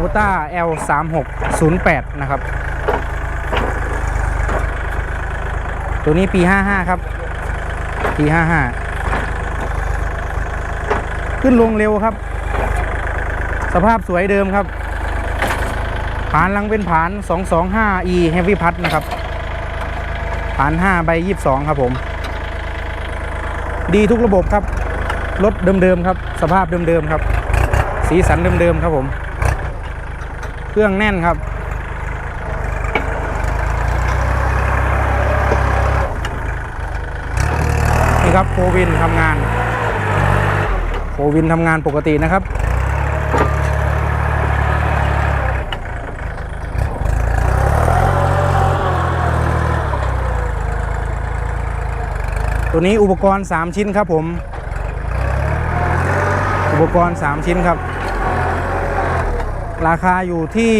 คูต้า L 3 6 0 8นะครับ ตัวนี้ปี 55 ครับ ปี 55 ขึ้นลงเร็วครับ สภาพสวยเดิมครับ ผานลังเป็นผาน 225e Heavy p a t นะครับ ผาน 5 ใบ 22 ครับผม ดีทุกระบบครับ รถเดิมๆครับ สภาพเดิมๆครับ สีสันเดิมๆครับผม เครื่องแน่นครับ นี่ครับโควินทำงานโควินทำงานปกตินะครับตัวนี้อุปกรณ์ 3 ชิ้นครับผม อุปกรณ์ 3 ชิ้นครับ ราคาอยู่ที่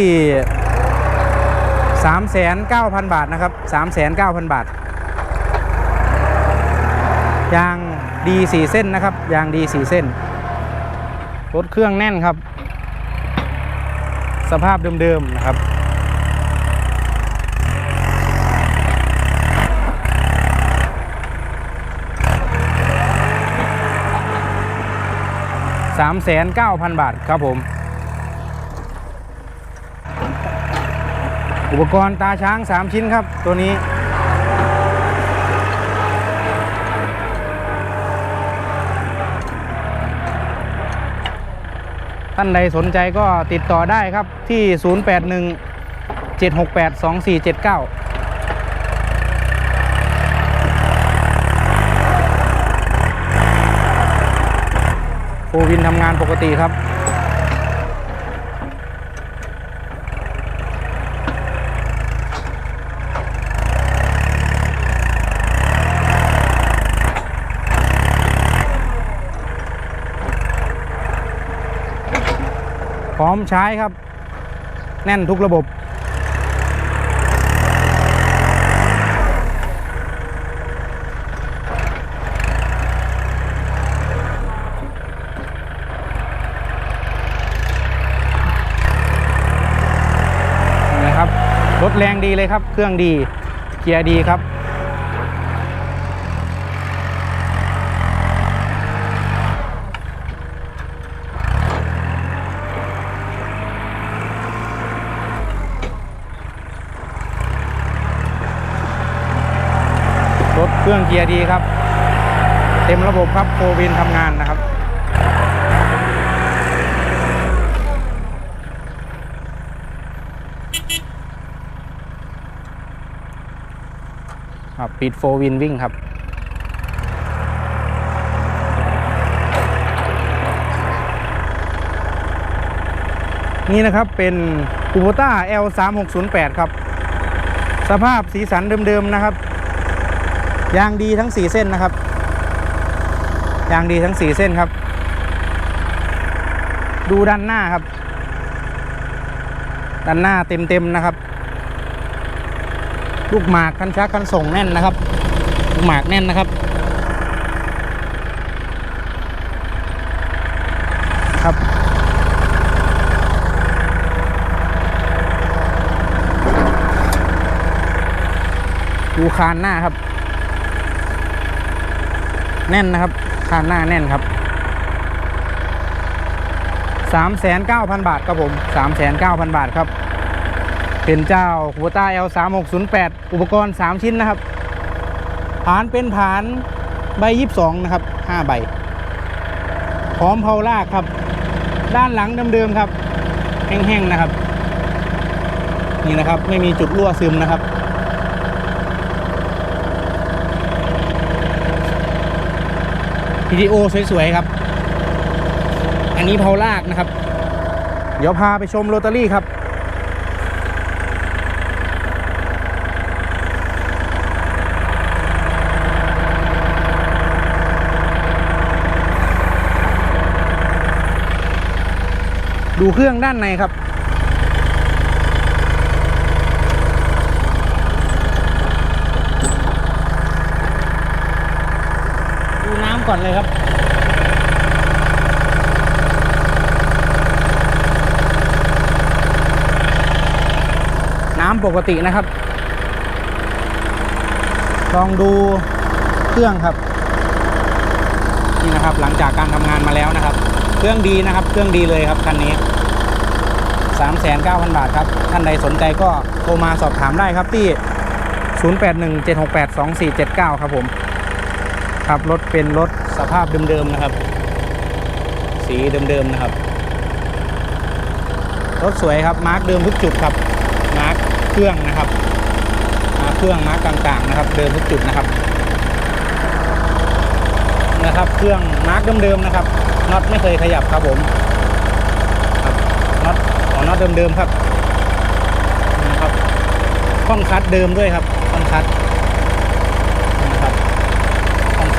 39,000 บาทนะครับ 39,000 บาท ยางดี4เส้นนะครับ ยางดี4เส้น รถเครื่องแน่นครับ สภาพเดิมๆนะครับ3,900,000บาทครับผม อุปกรณ์ตาช้าง 3 ชิ้นครับ ตัวนี้ ท่านใดสนใจก็ติดต่อได้ครับที่ 081 768 2479โฟวินทำงานปกติครับ พร้อมใช้ครับ แน่นทุกระบบ นะครับ รถแรงดีเลยครับ เครื่องดี เกียร์ดีครับ รถเครื่องเกียร์ดีครับ เต็มระบบครับโฟวินทำงานนะครับครับ ปิดโฟวินวิ่งครับนี่นะครับเป็นคูโบต้า L 3 6 0 8 ครับ สภาพสีสันเดิม ๆ นะครับ ยางดีทั้ง 4 เส้นนะครับ ยางดีทั้ง 4 เส้นครับ ดูด้านหน้าครับ ด้านหน้าเต็มๆนะครับ ลูกหมากคันชักคันส่งแน่นนะครับ ลูกหมากแน่นนะครับ ครับดูคานหน้าครับ แน่นนะครับคานหน้าแน่นครับ 39,000 บาทครับผม 39,000 บาทครับ เป็นเจ้าหัวต้า L 3 6 0 8 อุปกรณ์ 3 ชิ้นนะครับฐานเป็นฐานใบ 22 นะครับ 5 ใบ พร้อมเพาลากครับ ด้านหลังเดิมๆครับ แห้งๆนะครับ นี่นะครับ ไม่มีจุดรั่วซึมนะครับ วิดีโอสวยๆครับ อันนี้เพาลากนะครับ เดี๋ยวพาไปชมโรตารี่ครับดูเครื่องด้านในครับ ดูน้ำ ก่อนเลยครับนำปกตินะครับ ลองดูเครื่องครับ นี่นะครับหลังจากการทำงานมาแล้วนะครับ เครื่องดีนะครับ เครื่องดีเลยครับคันนี้ 39,000 บาทครับ ท่านใดสนใจก็โทรมาสอบถามได้ครับที่ 0817682479 ครับผม ครับรถเป็นรถสภาพเดิมๆนะครับ สีเดิมๆนะครับ รถสวยครับมาร์กเดิมทุกจุดครับมาร์กเครื่องนะครับมาเครื่องมาร์กต่างๆนะครับ เดิมทุกจุดนะครับนะครับ เครื่องมาร์กเดิมๆนะครับน็อตไม่เคยขยับครับผมครับน็อตอ๋อน็อตเดิมๆครับนะครับค่อนคัดเดิมด้วยครับค่อนคัดนะครับ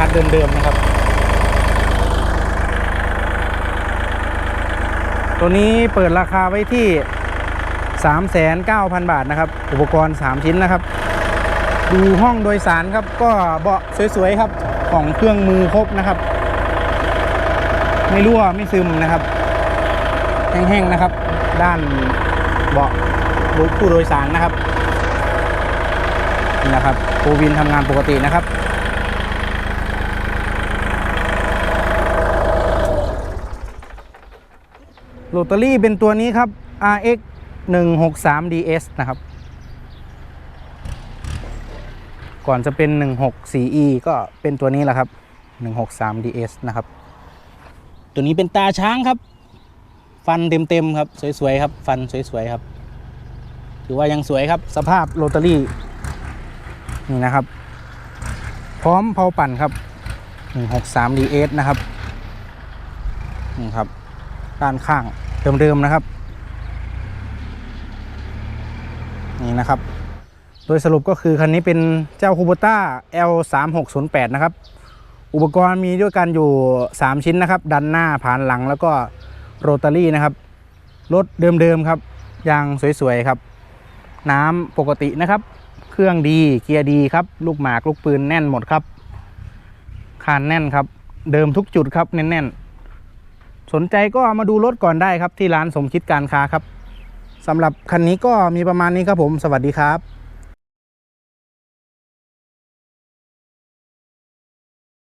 ค่อนเดิมๆนะครับ ตัวนี้เปิดราคาไว้ที่ 39,000 บาทนะครับ อุปกรณ์ 3 ชิ้นนะครับ ดูห้องโดยสารครับ ก็เบาะสวยๆครับ ของเครื่องมือครบนะครับ ไม่รั่วไม่ซึมนะครับ แห้งๆนะครับ ด้านเบาะผู้โดยสารนะครับนี่นะครับโควินทำงานปกตินะครับ โรตารี่เป็นตัวนี้ครับ RX 163 DS นะครับ ก่อนจะเป็น 164E ก็เป็นตัวนี้แหละครับ 163 DS นะครับ ตัวนี้เป็นตาช้างครับ ฟันเต็มๆครับ สวยๆครับ ฟันสวยๆครับ ถือว่ายังสวยครับ สภาพโรตารี่ นี่นะครับ พร้อมเผาปั่นครับ 163 DS นะครับ นี่ครับ ด้านข้างเดิมๆนะครับ นี่นะครับ โดยสรุปก็คือคันนี้เป็นเจ้าคูโบต้า L 3 6 0 8 นะครับ อุปกรณ์มีด้วยกันอยู่ 3 ชิ้นนะครับ ดันหน้าผ่านหลังแล้วก็โรตารี่นะครับ รถเดิมๆครับ ยางสวยๆครับ น้ำปกตินะครับ เครื่องดีเกียร์ดีครับ ลูกหมากลูกปืนแน่นหมดครับคานแน่นครับ เดิมทุกจุดครับแน่นๆ สนใจก็มาดูรถก่อนได้ครับที่ร้านสมคิดการค้าครับสำหรับคันนี้ก็มีประมาณนี้ครับผม สวัสดีครับ